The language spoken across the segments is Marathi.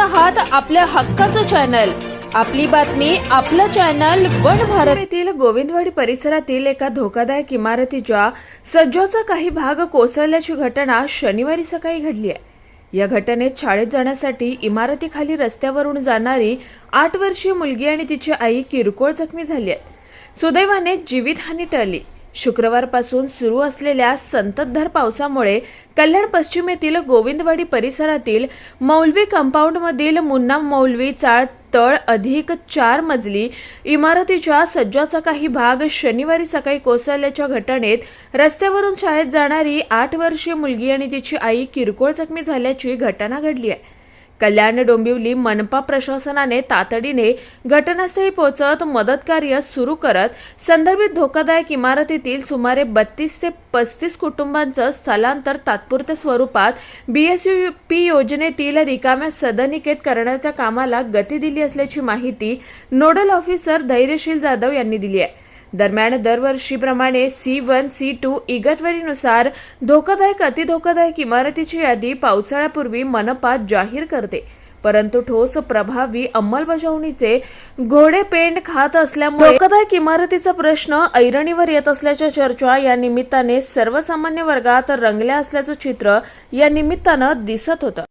आहात आपल्या हक्काचं चॅनल आपली बातमी आपलं चॅनल वन भारत. येथील गोविंदवाडी परिसरातील एका धोकादायक इमारतीच्या सज्जाचा काही भाग कोसळल्याची घटना शनिवारी सकाळी घडली आहे. या घटनेत शाळेत जाण्यासाठी इमारतीखाली रस्त्यावरून जाणारी आठ वर्षीय मुलगी आणि तिची आई किरकोळ जखमी झाली आहेत. सुदैवाने जीवितहानी टळली. शुक्रवारपासून सुरू असलेल्या संततधार पावसामुळे कल्याण पश्चिमेतील गोविंदवाडी परिसरातील मौलवी कंपाऊंडमधील मुन्ना मौलवी चाळ तळ अधिक चार मजली इमारतीच्या सज्जाचा काही भाग शनिवारी सकाळी कोसळल्याच्या घटनेत रस्त्यावरून शाळेत जाणारी आठ वर्षीय मुलगी आणि तिची आई किरकोळ जखमी झाल्याची घटना घडली आहे. कल्याण डोंबिवली मनपा प्रशासनाने तातडीने घटनास्थळी पोहोचत मदत कार्य सुरू करत संदर्भित धोकादायक इमारतीतील सुमारे बत्तीस ते पस्तीस कुटुंबांचं स्थलांतर तात्पुरत्या स्वरूपात बीएसयूपी योजनेतील रिकाम्या सदनिकेत करण्याच्या कामाला गती दिली असल्याची माहिती नोडल ऑफिसर धैर्यशील जाधव यांनी दिली आहे. दरम्यान दरवर्षीप्रमाणे सी वन सी टू इगतवरीनुसार धोकादायक अतिधोकादायक इमारतीची यादी पावसाळ्यापूर्वी मनपा जाहीर करते. परंतु ठोस प्रभावी अंमलबजावणीचे घोडे पेंड खात असल्यामुळे धोकादायक इमारतीचा प्रश्न ऐरणीवर येत असल्याच्या चर्चा या निमित्ताने सर्वसामान्य वर्गात रंगल्या असल्याचं चित्र या निमित्तानं दिसत होतं.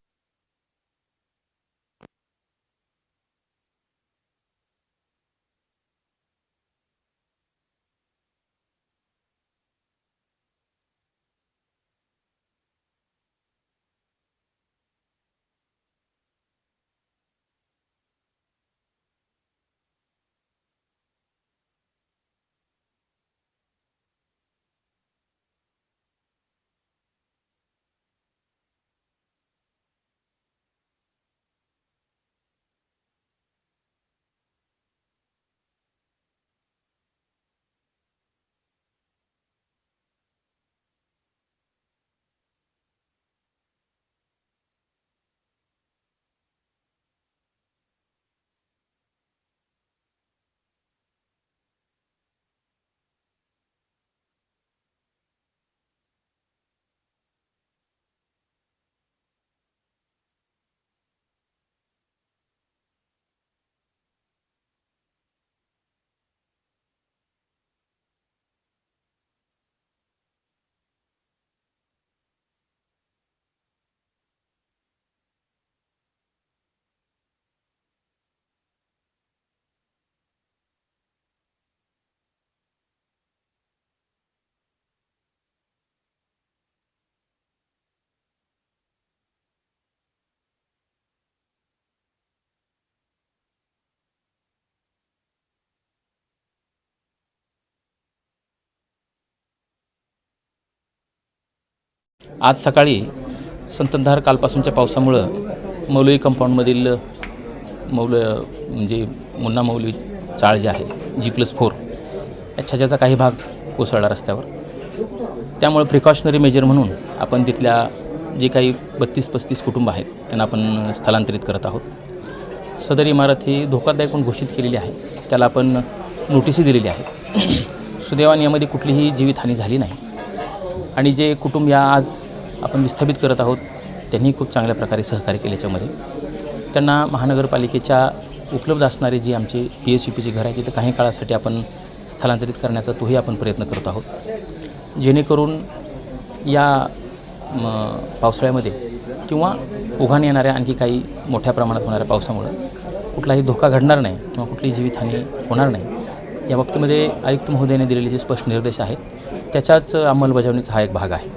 आज सकाळी संततधार कालपासूनच्या पावसामुळं मौलवी कंपाऊंडमधील मौल म्हणजे मुन्ना मौलवी चाळ जे आहे जी प्लस फोर या छज्जाचा काही भाग कोसळला रस्त्यावर. त्यामुळे प्रिकॉशनरी मेजर म्हणून आपण तिथल्या जे काही बत्तीस पस्तीस कुटुंब आहेत त्यांना आपण स्थलांतरित करत आहोत. सदर इमारत ही धोकादायक म्हणून घोषित केलेली आहे. त्याला आपण नोटीसही दिलेली आहे. सुदैवाने यामध्ये कुठलीही जीवितहानी झाली नाही. आणि जे कुटुंब या आज आपण विस्थापित करत आहोत त्यांनी खूप चांगल्या प्रकारे सहकार्य केले याच्यामध्ये. त्यांना महानगरपालिकेच्या उपलब्ध असणारे जी आमचे पी एस यू पीचे घर आहे तिथं काही काळासाठी आपण स्थलांतरित करण्याचा तोही आपण प्रयत्न करत आहोत. जेणेकरून या पावसाळ्यामध्ये किंवा उघाण येणाऱ्या आणखी काही मोठ्या प्रमाणात होणाऱ्या पावसामुळं कुठलाही धोका घडणार नाही किंवा कुठलीही जीवितहानी होणार नाही. या बाबतीमध्ये आयुक्त महोदयाने दिलेले जे स्पष्ट निर्देश आहेत त्याच्याच अंमलबजावणीचा हा एक भाग आहे.